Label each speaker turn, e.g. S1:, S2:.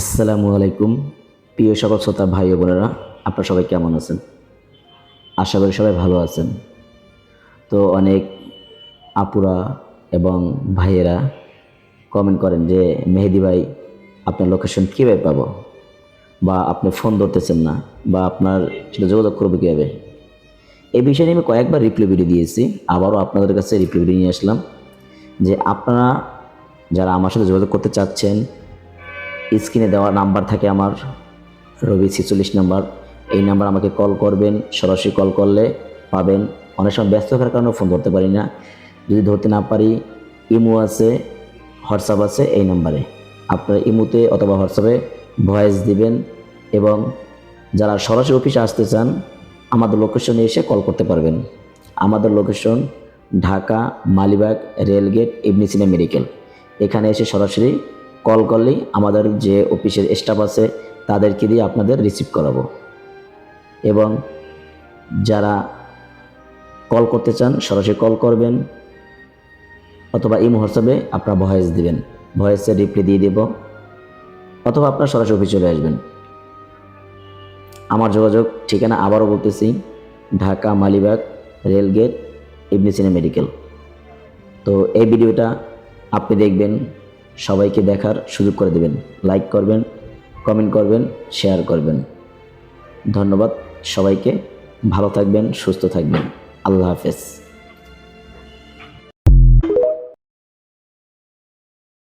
S1: আসসালামু আলাইকুম। প্রিয় সকল শ্রোতা, ভাই ও বোনেরা, আপনারা সবাই কেমন আছেন? আশা করি সবাই ভালো আছেন। তো অনেক আপুরা এবং ভাইয়েরা কমেন্ট করেন যে, মেহেদি ভাই, আপনার লোকেশন কীভাবে পাবো? বা আপনি ফোন ধরতেছেন না, বা আপনার সেটা যোগাযোগ করব কীভাবে? এই বিষয়ে আমি কয়েকবার রিপ্লাই ভিডিও দিয়েছি। আবারও আপনাদের কাছে রিপ্লাই ভিডিও নিয়ে আসলাম যে, আপনারা যারা আমার সাথে যোগাযোগ করতে চাচ্ছেন স্ক্রিনে দেওয়া নাম্বার থাকে আমার। রবি ছিচল্লিশ নাম্বার। এই নাম্বার আমাকে কল করবেন, সরাসরি কল করলে পাবেন। অনেক সময় ব্যস্ত থাকার কারণে ফোন ধরতে পারি না। যদি ধরতে না পারি, ইমো আছে, হোয়াটসঅ্যাপ আছে এই নাম্বারে। আপনারা ইমোতে অথবা হোয়াটসঅ্যাপে ভয়েস দিবেন এবং যারা সরাসরি অফিসে আসতে চান, আমাদের লোকেশনে এসে কল করতে পারবেন। আমাদের location Dhaka, Malibag, rail gate Ibn Sina medical. এখানে এসে সরাসরি কল করলেই আমাদের যে অফিসের স্টাফ আছে, তাদেরকে দিয়ে আপনাদের রিসিভ করাবো। এবং যারা কল করতে চান, সরাসরি কল করবেন, অথবা এই হোয়াটসঅ্যাপে আপনার ভয়েস দিবেন। ভয়েসের রিপ্লাই দিয়ে দেব, অথবা আপনার সরাসরি অফিসে চলে আসবেন। আমার যোগাযোগ, ঠিকানা আবারও বলতেছি, Dhaka, Malibag, rail gate Ibn Sina medical. তো এই ভিডিওটা আপনি দেখবেন সবাইকে দেখার সুযোগ করে দেবেন। লাইক করবেন কমেন্ট করবেন শেয়ার করবেন। ধন্যবাদ সবাইকে। ভালো থাকবেন, সুস্থ থাকবেন। আল্লাহ হাফেজ।